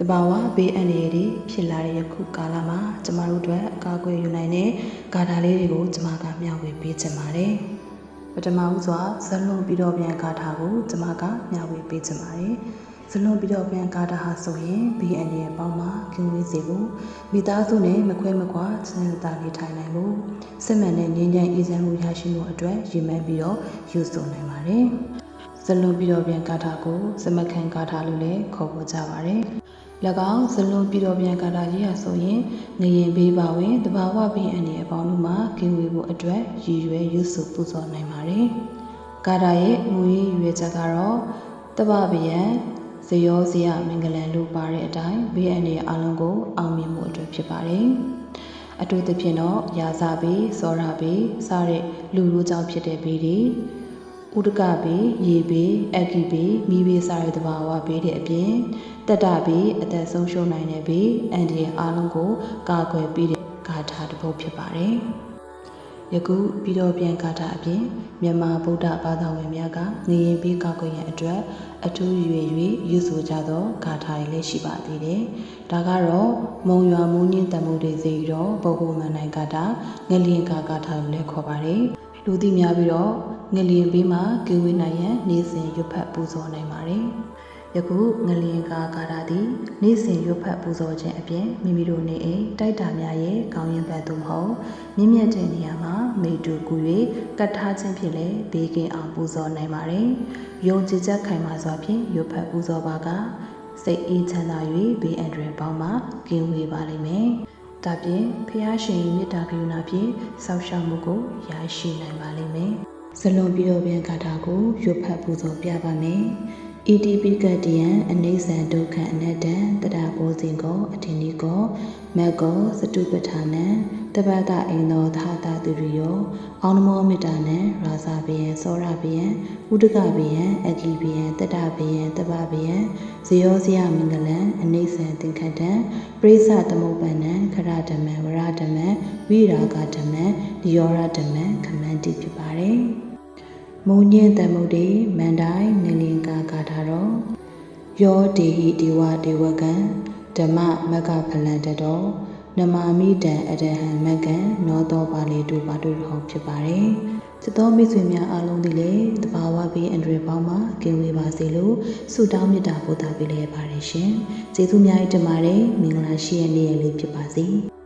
တဘာဝဘေးအန္တရာယ်တွေဖြစ်လာတဲ့ယခုကာလမှာကျမတို့အတွက်အကာအကွယ်ယူနိုင်တဲ့ဂါထာလေးတွေကိုကျမကမျှဝေပေးချင်ပါတယ်။ပထမဦးစွာဇလွန်ပြီးတော့ပြန်ဂါထာကိုကျမကမျှဝေပေးချင်ပါတယ်။ဇလွန်ပြီးတော့ပြန်ဂါထာဟာဆိုရင်ဘေးအန္တရာယ်ပေါင်းမှာကင်းဝေးစေဖို့မိသားစုနဲ့မခွဲမခွာစနစ်တနေထိုင်နိုင်ဖို့စစ်မှန်တဲ့ငြိမ်းချမ်းအေးချမ်းမှုရရှိမှုအတွက်ရည်မှန်းပြီးတော့ယူဆနိုင်ပါတယ်။ဇလွန်ပြီးတော့ပြန်ဂါထာကိုစမခံဂါထာလို့လည်းခေါ်ပေါ်ကြပါတယ်။၎ င်းဇလွန်ပြည်တော်ပြန်ကာတာရေးရဆိုရင်ငရင်ဘေးပါဝင်တဘာဝဘေးအန္တရာယ်အပေါင်းတို့မှာကင်းဝေးဖို့အတွက်ရည်ရွယ်ရွတ်ဆိုပူဇော်နိုင်ပါတယ်။ကာတာရဲ့မူရင်းရည်ရွယ်ချက်ကတော့တပပယံဇယောဇယမင်္ဂလန်လို့ပါတဲ့အတိုင်းဘေးအန္တရာယ်အလုံးကိုအောင်မြင်မှုအတွက်ဖြစ်ပါတယ်။အထူးသဖြင့်တော့ရာဇဘေးစောရဘေးစတဲ့လူလူကြောင့်ဖြစ်တဲ့ဘေးတွေ ဥဒကဘေးရေဘေးအက္ခိဘေးမိဘေးစတဲ့တဘာဝဘေးတွေအပြင်တက်တာဘေးအသက်ဆုံးရှုံးနိုင်တဲ့ဘေးအန်ဒီရဲ့အားလုံးကိုကာကွယ်ပေးတဲ့ဂါထာတစ်ပုဒ်ဖြစ်ပါတယ်။ယခုပြီးတော့ပြန်ဂါထာအပြင်မြန်မာဗုဒ္ဓဘာသာဝင်များကငရင်ဘေးကာကွယ်ရန်အတွက်အထူးရွေ၍ယူဆိုကြသောဂါထာတွေလည်းရှိပါသေးတယ်။ဒါကတော့မုံရွာမူးညင်းတမှုတွေစီတော့ဘုဟုမန်နိုင်ဂါထာငလျင်ကာဂါထာလို့လည်းခေါ်ပါတယ်။လူသိများပြီးတော့ ငလျင်ဘေးမှာကင်းဝေးနိုင်ရန်နေ့စဉ်ရွတ်ဖတ်ပူဇော်နိုင်ပါတယ်။ယခုငလျင်ကာကာရာသည်နေ့စဉ်ရွတ်ဖတ်ပူဇော်ခြင်းအပြင်မိမိတို့နေအိမ်တိုက်တာများရဲ့ကောင်းရင်ဘက်သို့မဟုတ်မြင့်မြတ်တဲ့နေရာမှာမိတူကူ၍ကတ်ထားခြင်းဖြင့်လည်းဘေးကင်းအောင်ပူဇော်နိုင်ပါတယ်။ယုံကြည်ချက်ခိုင်မာစွာဖြင့်ရွတ်ဖတ်ပူဇော်ပါကစိတ်အေးချမ်းသာ၍ဘေးအန္တရာယ်ပေါင်းမှကင်းဝေးပါလိမ့်မယ်။ဒါပြင်ဖះရှင်မေတ္တာကရုဏာဖြင့်ဆောက်ရှောက်မှုကိုရရှိနိုင်ပါလိမ့်မယ်။ ဇလွန်ပြီးတော့ပြန်ဂါထာကိုရွတ်ဖတ်ပူဇော်ပြပါမယ်။ ETP ကတယံအနိစ္စံဒုက္ခအနတ္တံတတဘောဇင်ကောအထင်ဒီကောမက်ကောစတုပဋ္ဌာနံတပတအိန္ဒောသာတာသူရိယောအောင်းနမောမေတ္တာနံရာဇာဘယံစောရဘယံဥဒကဘယံအကိဘယံတတဘယံတပဘယံဇယောဇယမင်္ဂလံအနိစ္စံသင်္ခတံပရိသသမုပ္ပန္နံခရဓမ္မံဝရဓမ္မံဝိရာဂဓမ္မံဒီယောရဓမ္မံခမန္တိဖြစ်ပါတယ် မုံညင်းတမုတ်တေမန္တိုင်းနလင်္ကာဂါထာတော်ယောဒေဟိဒေဝဒေဝကံဓမ္မမကဖလန္တတော်နမာမိတံအရဟံမကံနောတောပါလေတုပါတုဟောဖြစ်ပါတယ်။စစ်တော်မိတ်ဆွေများအားလုံးဒီလေတဘာဝဘေးအန္တရာယ်ပေါင်းမှာကင်းဝေးပါစေလို့ဆုတောင်းမေတ္တာပို့သပေးလျက်ပါတယ်ရှင်။ကျေးဇူးများတင်ပါတယ်မင်္ဂလာရှိတဲ့နေ့ရက်လေးဖြစ်ပါစေ။